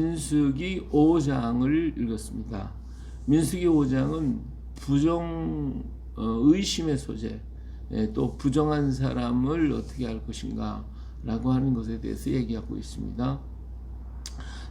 민수기 5장을 읽었습니다. 민수기 5장은 부정 어, 의심의 소재, 예, 또 부정한 사람을 어떻게 할 것인가 라고 하는 것에 대해서 얘기하고 있습니다.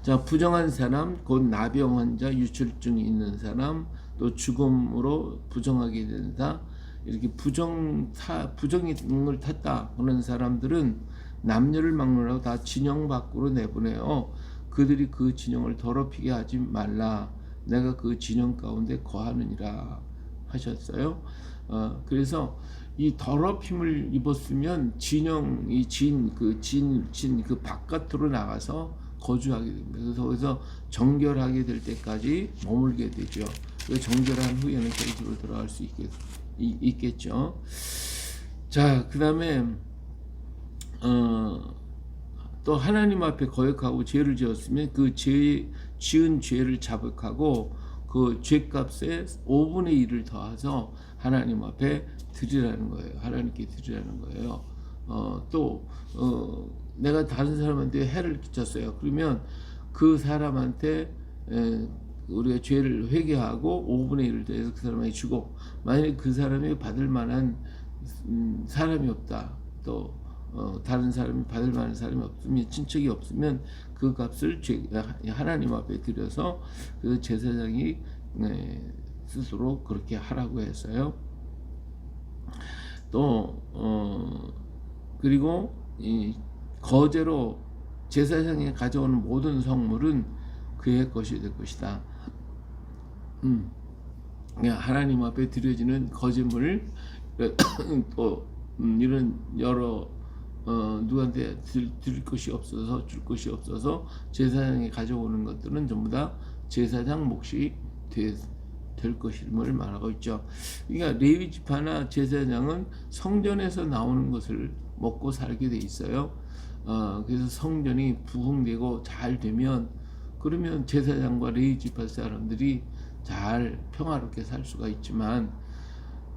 자, 부정한 사람, 곧 나병 환자, 유출증이 있는 사람, 또 죽음으로 부정하게 된다. 이렇게 부정 타 부정을 탔다 하는 사람들은 남녀를 막론하고 다 진영 밖으로 내보내어 그들이 그 진영을 더럽히게 하지 말라. 내가 그 진영 가운데 거하느니라 하셨어요. 어, 그래서 이 더럽힘을 입었으면 진영 이 진 그 진 진 그 바깥으로 나가서 거주하게 됩니다. 그래서 거기서 정결하게 될 때까지 머물게 되죠. 그 정결한 후에는 저희로 들어갈 수 있겠, 이- 있겠죠. 자, 그 다음에 어, 또 하나님 앞에 거역하고 죄를 지었으면 그 죄, 지은 죄를 자백하고 그 죄값에 5분의 1을 더해서 하나님 앞에 드리라는 거예요. 하나님께 드리라는 거예요. 어, 또 어, 내가 다른 사람한테 해를 끼쳤어요. 그러면 그 사람한테 에, 우리가 죄를 회개하고 5분의 1을 더해서 그 사람에게 주고 만약에 그 사람이 받을 만한 음, 사람이 없다. 또 어, 다른 사람이 받을 만한 사람이 없으면 친척이 없으면 그 값을 죄, 하나님 앞에 드려서 그 제사장이 네, 스스로 그렇게 하라고 했어요. 또 어, 그리고 이 거제로 제사장이 가져오는 모든 성물은 그의 것이 될 것이다. 음, 그냥 하나님 앞에 드려지는 거짓물 또 음, 이런 여러 어, 누구한테 들, 드릴 것이 없어서 줄 것이 없어서 제사장이 가져오는 것들은 전부 다 제사장 몫이 되, 될 것임을 말하고 있죠. 그러니까 레위 지파나 제사장은 성전에서 나오는 것을 먹고 살게 돼 있어요. 어, 그래서 성전이 부흥되고 잘 되면 그러면 제사장과 레위 지파 사람들이 잘 평화롭게 살 수가 있지만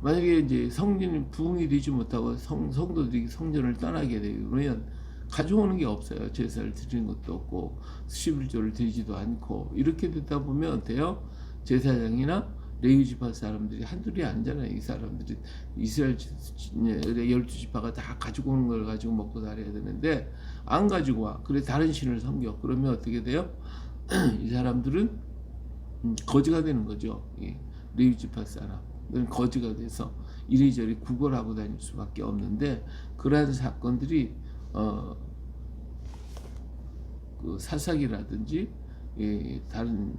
만약에 이제 성전이 부흥이 되지 못하고 성, 성도들이 성전을 떠나게 되면 가져오는 게 없어요. 제사를 드리는 것도 없고 11조를 드리지도 않고 이렇게 되다 보면 어때요? 제사장이나 레위 지파 사람들이 한둘이 아니잖아요. 이 사람들이 이스라엘 열두 지파가 다 가지고 오는 걸 가지고 먹고 살아야 되는데 안 가지고 와. 그래 다른 신을 섬겨. 그러면 어떻게 돼요? 이 사람들은 음, 거지가 되는 거죠. 이 레위 지파 사람들은 거지가 돼서 이리저리 구걸하고 다닐 수밖에 없는데 그러한 사건들이 어, 그 사사기라든지 예, 다른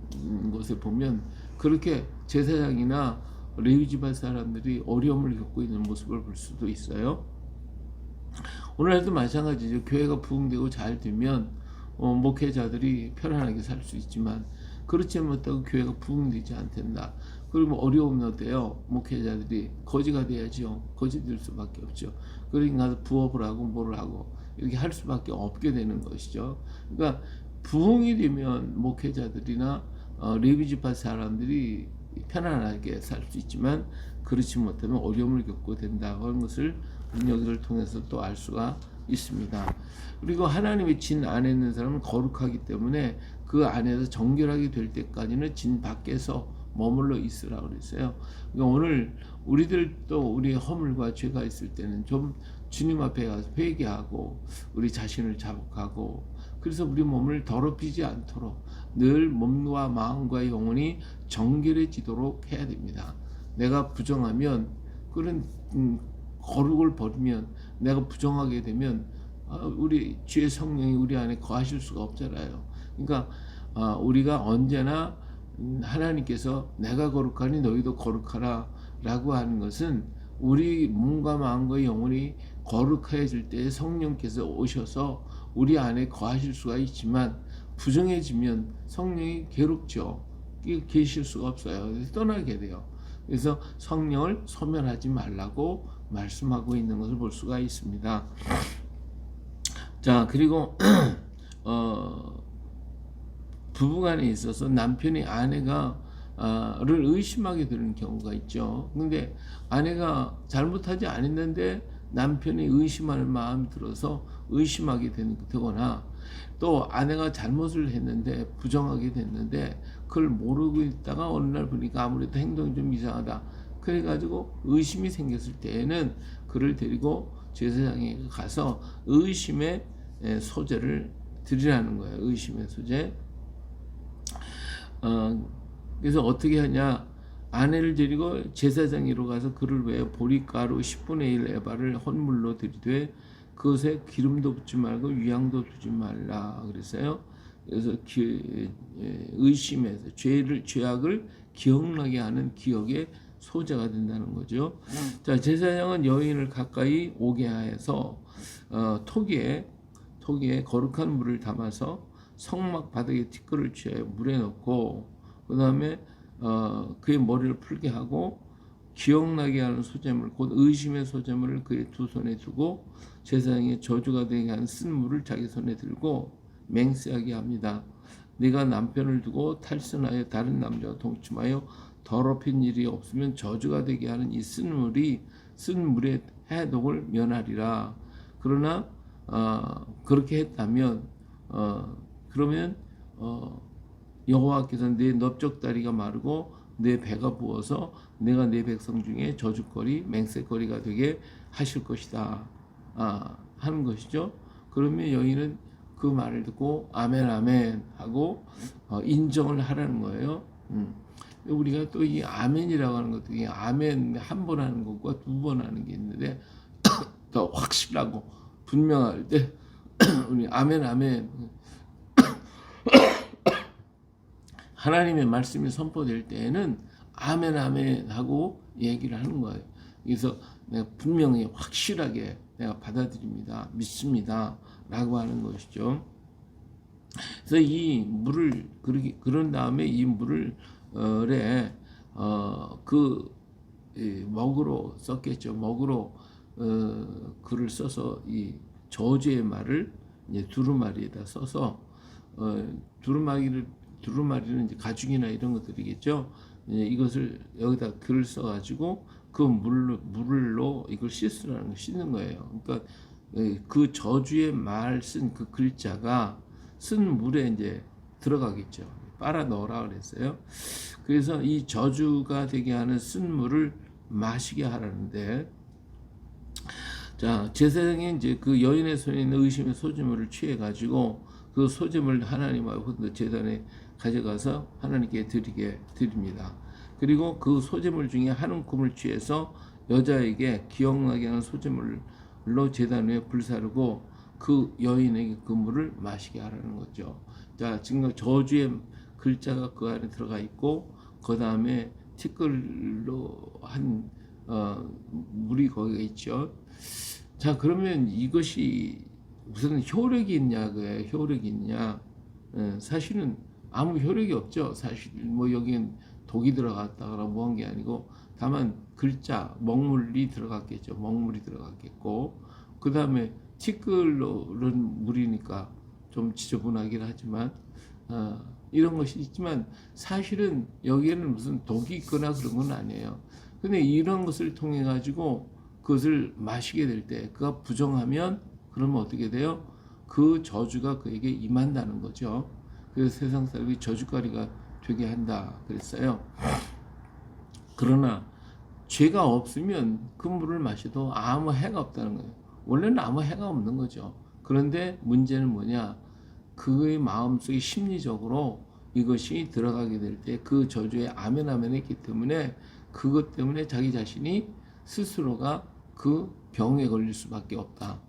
곳에 보면 그렇게 제사장이나 레위 집안 사람들이 어려움을 겪고 있는 모습을 볼 수도 있어요. 오늘날도 마찬가지죠. 교회가 부흥되고 잘 되면 어, 목회자들이 편안하게 살 수 있지만 그렇지 못하고 교회가 부흥되지 않된다. 그러면 어려움은 어때요? 목회자들이 거지가 돼야죠. 거지 될 수밖에 없죠. 그러니까 부업을 하고 뭐를 하고 이렇게 할 수밖에 없게 되는 것이죠. 그러니까 부흥이 되면 목회자들이나 어, 레비지파 사람들이 편안하게 살 수 있지만 그렇지 못하면 어려움을 겪고 된다고 하는 것을 여기를 통해서 또 알 수가 있습니다. 그리고 하나님의 진 안에 있는 사람은 거룩하기 때문에 그 안에서 정결하게 될 때까지는 진 밖에서 머물러 있으라고 그랬어요. 그러니까 오늘 우리들도 우리의 허물과 죄가 있을 때는 좀 주님 앞에 가서 회개하고 우리 자신을 자복하고 그래서 우리 몸을 더럽히지 않도록 늘 몸과 마음과 영혼이 정결해지도록 해야 됩니다. 내가 부정하면 그런 음, 거룩을 버리면 내가 부정하게 되면 아, 우리 주의 성령이 우리 안에 거하실 수가 없잖아요. 그러니까 아, 우리가 언제나 음, 하나님께서 내가 거룩하니 너희도 거룩하라 라고 하는 것은 우리 몸과 마음과 영혼이 거룩해질 때 성령께서 오셔서 우리 안에 거하실 수가 있지만 부정해지면 성령이 괴롭죠. 계실 수가 없어요. 떠나게 돼요. 그래서 성령을 소멸하지 말라고 말씀하고 있는 것을 볼 수가 있습니다. 자 그리고 어, 부부간에 있어서 남편이 아내가 를 의심하게 되는 경우가 있죠. 근데 아내가 잘못하지 않았는데 남편이 의심하는 마음이 들어서 의심하게 되거나 또 아내가 잘못을 했는데 부정하게 됐는데 그걸 모르고 있다가 어느 날 보니까 아무래도 행동이 좀 이상하다. 그래가지고 의심이 생겼을 때에는 그를 데리고 제사장에 가서 의심의 에, 소재를 드리라는 거예요. 의심의 소재. 어, 그래서 어떻게 하냐? 아내를 데리고 제사장이로 가서 그를 위해 보리가루 10분의 1 에바를 헌물로 드리되 그것에 기름도 붓지 말고 위양도 두지 말라 그랬어요. 그래서 기, 예, 의심에서 죄를 죄악을 기억나게 하는 기억의 소재가 된다는 거죠. 자 제사장은 여인을 가까이 오게 하여서 어, 토기에 토기에 거룩한 물을 담아서 성막 바닥에 티끌을 취하여 물에 넣고 그 다음에 어, 그의 머리를 풀게 하고 기억나게 하는 소재물 곧 의심의 소재물을 그의 두 손에 두고 제사장의 저주가 되게 한 쓴물을 자기 손에 들고 맹세하게 합니다. 네가 남편을 두고 탈선하여 다른 남자와 동침하여 더럽힌 일이 없으면 저주가 되게 하는 이 쓴물이 쓴물의 해독을 면하리라. 그러나 어, 그렇게 했다면 어, 그러면 어, 여호와께서 내 넓적다리가 마르고 내 배가 부어서 내가 내 백성 중에 저주거리 맹세거리가 되게 하실 것이다 아, 하는 것이죠. 그러면 여인은 그 말을 듣고 아멘 아멘 하고 어, 인정을 하라는 거예요. 음. 우리가 또 이 아멘이라고 하는 것도 이 아멘 한 번 하는 것과 두 번 하는 게 있는데 더 확실하고 분명할 때 우리 아멘 아멘 하나님의 말씀이 선포될 때에는 아멘 아멘 하고 얘기를 하는 거예요. 그래서 내가 분명히 확실하게 내가 받아들입니다. 믿습니다. 라고 하는 것이죠. 그래서 이 물을 그렇게 그런 다음에 이 물을 어래 어 그 먹으로 썼겠죠. 먹으로 어 글을 써서 이 저주의 말을 두루마리에다 써서 어 두루마리를 두루마리는 이제 가죽이나 이런 것들이겠죠. 이것을 여기다 글을 써가지고 그 물로 물로 이걸 씻으라는 거 씻는 거예요. 그러니까 그 저주의 말 쓴 그 글자가 쓴 물에 이제 들어가겠죠. 빨아 넣으라 그랬어요. 그래서 이 저주가 되게 하는 쓴 물을 마시게 하라는데 자 제사장이 이제 그 여인의 손에 있는 의심의 소주물을 취해 가지고 그 소주물 하나님 앞에 제단에 가져가서 하나님께 드리게 드립니다. 그리고 그 소재물 중에 한 움큼을 취해서 여자에게 기억나게 하는 소재물로 제단 위에 불사르고 그 여인에게 그 물을 마시게 하라는 거죠. 자, 지금 저주의 글자가 그 안에 들어가 있고 그 다음에 티끌로 한 어, 물이 거기에 있죠. 자, 그러면 이것이 무슨 효력이 있냐, 그 효력이 있냐? 예, 사실은 아무 효력이 없죠. 사실 뭐 여기엔 독이 들어갔다거나 뭐한 게 아니고 다만 글자 먹물이 들어갔겠죠. 먹물이 들어갔겠고 그 다음에 티끌로는 물이니까 좀 지저분하긴 하지만 어, 이런 것이 있지만 사실은 여기에는 무슨 독이 있거나 그런 건 아니에요. 근데 이런 것을 통해 가지고 그것을 마시게 될 때 그가 부정하면 그러면 어떻게 돼요? 그 저주가 그에게 임한다는 거죠. 그래서 세상 사람이 저주거리가 되게 한다 그랬어요. 그러나 죄가 없으면 그 물을 마셔도 아무 해가 없다는 거예요. 원래는 아무 해가 없는 거죠. 그런데 문제는 뭐냐? 그의 마음속에 심리적으로 이것이 들어가게 될 때 그 저주에 아멘 아멘 했기 때문에 그것 때문에 자기 자신이 스스로가 그 병에 걸릴 수밖에 없다.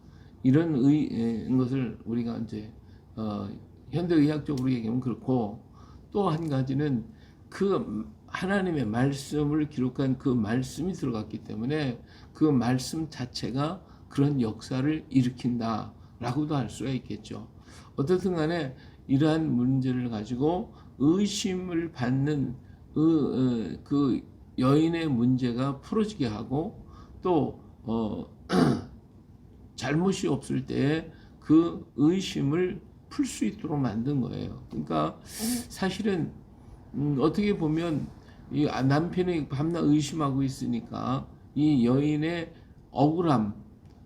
이런 의, 것을 우리가 이제 어, 현대의학적으로 얘기하면 그렇고 또 한 가지는 그 하나님의 말씀을 기록한 그 말씀이 들어갔기 때문에 그 말씀 자체가 그런 역사를 일으킨다라고도 할 수가 있겠죠. 어떻든 간에 이러한 문제를 가지고 의심을 받는 그, 그 여인의 문제가 풀어지게 하고 또 어, 잘못이 없을 때 그 의심을 풀 수 있도록 만든 거예요. 그러니까 사실은 음, 어떻게 보면 이 남편이 밤낮 의심하고 있으니까 이 여인의 억울함,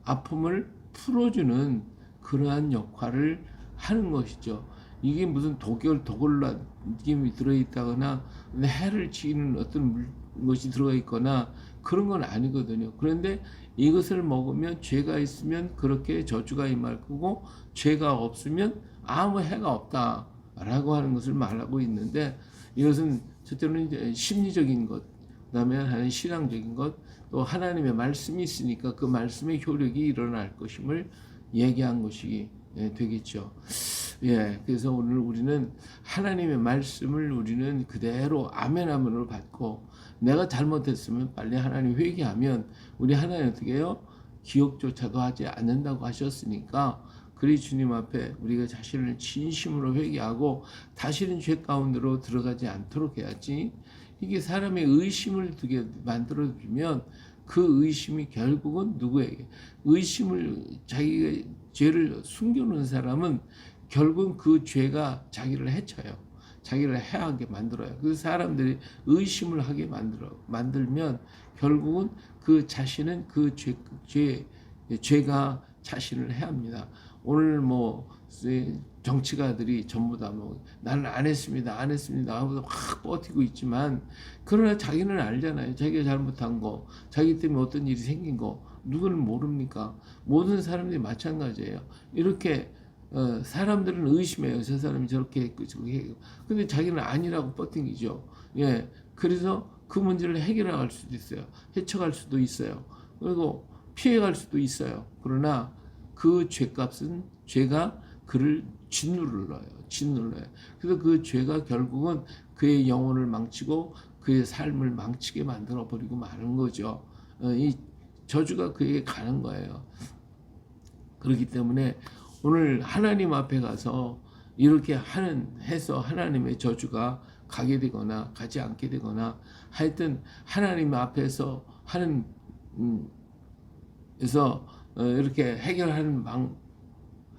아픔을 풀어주는 그러한 역할을 하는 것이죠. 이게 무슨 독일 독을라김이 들어있다거나 해를 치는 어떤 물- 것이 들어가 있거나 그런 건 아니거든요. 그런데 이것을 먹으면 죄가 있으면 그렇게 저주가 임할 거고 죄가 없으면 아무 해가 없다라고 하는 것을 말하고 있는데 이것은 첫째로는 이제 심리적인 것, 그다음에 하나는 신앙적인 것, 또 하나님의 말씀이 있으니까 그 말씀의 효력이 일어날 것임을 얘기한 것이 예, 되겠죠. 예, 그래서 오늘 우리는 하나님의 말씀을 우리는 그대로 아멘 아멘으로 받고 내가 잘못했으면 빨리 하나님 회개하면 우리 하나님 어떻게 해요? 기억조차도 하지 않는다고 하셨으니까 그리 주님 앞에 우리가 자신을 진심으로 회개하고 다시는 죄 가운데로 들어가지 않도록 해야지 이게 사람의 의심을 두게 만들어 주면 그 의심이 결국은 누구에게 의심을 자기가 죄를 숨겨놓은 사람은 결국 그 죄가 자기를 해쳐요. 자기를 해하게 만들어요. 그 사람들이 의심을 하게 만들어 만들면 결국은 그 자신은 그 죄, 죄 죄가 자신을 해합니다. 오늘 뭐 정치가들이 전부 다 뭐 나는 안 했습니다, 안 했습니다 하고 확 버티고 있지만 그러나 자기는 알잖아요. 자기가 잘못한 거, 자기 때문에 어떤 일이 생긴 거 누구는 모릅니까? 모든 사람들이 마찬가지예요. 이렇게 어, 사람들은 의심해요. 저 사람이 저렇게 했고 저렇게 했고. 근데 자기는 아니라고 버팅기죠. 예. 그래서 그 문제를 해결할 수도 있어요. 헤쳐갈 수도 있어요. 그리고 피해갈 수도 있어요. 그러나 그 죄값은 죄가 그를 짓눌러요. 짓눌러요. 그래서 그 죄가 결국은 그의 영혼을 망치고 그의 삶을 망치게 만들어 버리고 마는 거죠. 어, 이 저주가 그에게 가는 거예요. 그렇기 때문에 오늘 하나님 앞에 가서 이렇게 하는 해서 하나님의 저주가 가게 되거나 가지 않게 되거나 하여튼 하나님 앞에서 하는 음, 어, 이렇게 해결하는 방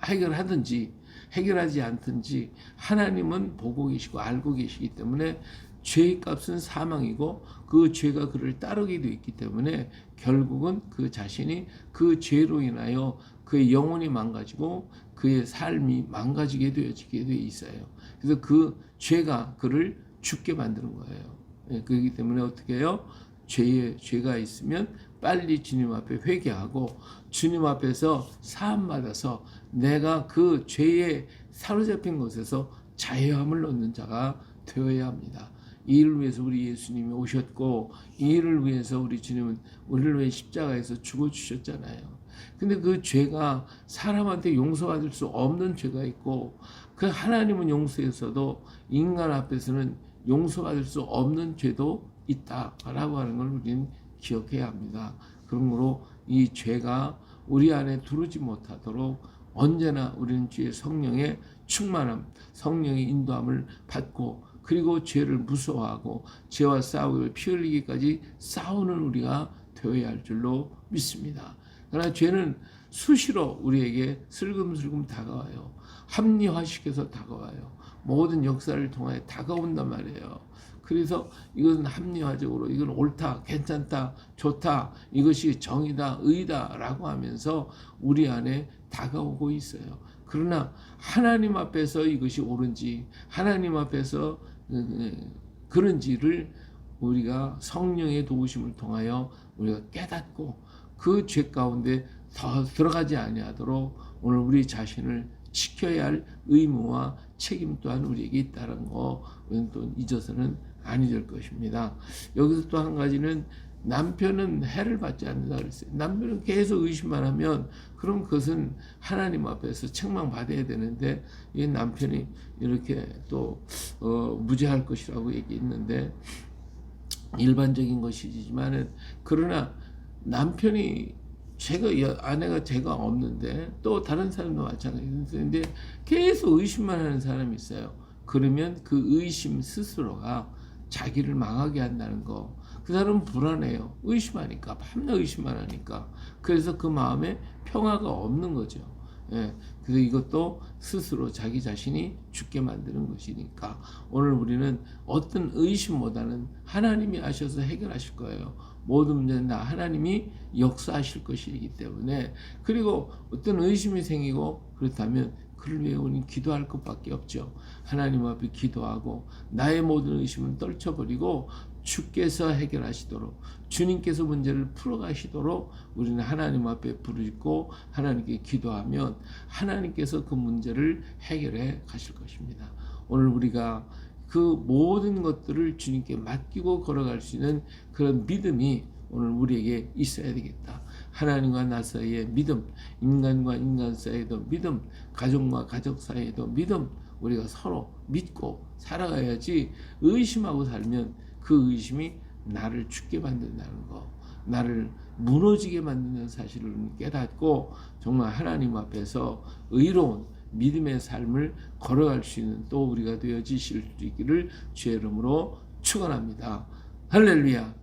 해결하든지 해결하지 않든지 하나님은 보고 계시고 알고 계시기 때문에 죄의 값은 사망이고 그 죄가 그를 되어 있기 때문에 결국은 그 자신이 그 죄로 인하여 그의 영혼이 망가지고 그의 삶이 망가지게 되어지게 되어 있어요. 그래서 그 죄가 그를 죽게 만드는 거예요. 예, 그렇기 때문에 어떻게 해요? 죄에 죄가 있으면 빨리 주님 앞에 회개하고 주님 앞에서 사함 받아서 내가 그 죄에 사로잡힌 것에서 자유함을 얻는 자가 되어야 합니다. 이 일을 위해서 우리 예수님이 오셨고 이 일을 위해서 우리 주님은 우리를 위해 십자가에서 죽어 주셨잖아요. 근데 그 죄가 사람한테 용서받을 수 없는 죄가 있고 그 하나님은 용서해서도 인간 앞에서는 용서받을 수 없는 죄도 있다라고 하는 걸 우리는 기억해야 합니다. 그러므로 이 죄가 우리 안에 들어오지 못하도록 언제나 우리는 주의 성령의 충만함, 성령의 인도함을 받고 그리고 죄를 무서워하고 죄와 싸우고 피 흘리기까지 싸우는 우리가 되어야 할 줄로 믿습니다. 그러나 죄는 수시로 우리에게 슬금슬금 다가와요. 합리화시켜서 다가와요. 모든 역사를 통하여 다가온단 말이에요. 그래서 이것은 합리화적으로 이건 옳다, 괜찮다, 좋다, 이것이 정의다, 의다라고 하면서 우리 안에 다가오고 있어요. 그러나 하나님 앞에서 이것이 옳은지, 하나님 앞에서 그런지를 우리가 성령의 도우심을 통하여 우리가 깨닫고 그 죄 가운데 더 들어가지 아니하도록 오늘 우리 자신을 지켜야 할 의무와 책임 또한 우리에게 있다는 거 우리는 또 잊어서는 아니 될 것입니다. 여기서 또 한 가지는 남편은 해를 받지 않는다 그랬어요. 남편은 계속 의심만 하면 그럼 그것은 하나님 앞에서 책망 받아야 되는데 이 남편이 이렇게 또 어, 무죄할 것이라고 얘기했는데 일반적인 것이지만은 그러나 남편이 제가 아내가 제가 없는데 또 다른 사람도 마찬가지인데 계속 의심만 하는 사람이 있어요. 그러면 그 의심 스스로가 자기를 망하게 한다는 거. 그 사람은 불안해요. 의심하니까 밤낮 의심만 하니까. 그래서 그 마음에 평화가 없는 거죠. 예. 그래서 이것도 스스로 자기 자신이 죽게 만드는 것이니까 오늘 우리는 어떤 의심보다는 하나님이 아셔서 해결하실 거예요. 모든 문제는 다 하나님이 역사하실 것이기 때문에 그리고 어떤 의심이 생기고 그렇다면 그를 우리는 기도할 것밖에 없죠. 하나님 앞에 기도하고 나의 모든 의심을 떨쳐버리고 주께서 해결하시도록 주님께서 문제를 풀어가시도록 우리는 하나님 앞에 부르짖고 하나님께 기도하면 하나님께서 그 문제를 해결해 가실 것입니다. 오늘 우리가 그 모든 것들을 주님께 맡기고 걸어갈 수 있는 그런 믿음이 오늘 우리에게 있어야 되겠다. 하나님과 나 사이의 믿음, 인간과 인간 사이에도 믿음, 가족과 가족 사이에도 믿음, 우리가 서로 믿고 살아가야지 의심하고 살면 그 의심이 나를 죽게 만든다는 거, 나를 무너지게 만드는 사실을 깨닫고 정말 하나님 앞에서 의로운 믿음의 삶을 걸어갈 수 있는 또 우리가 되어지실 수 있기를 주의 이름으로 축원합니다. 할렐루야.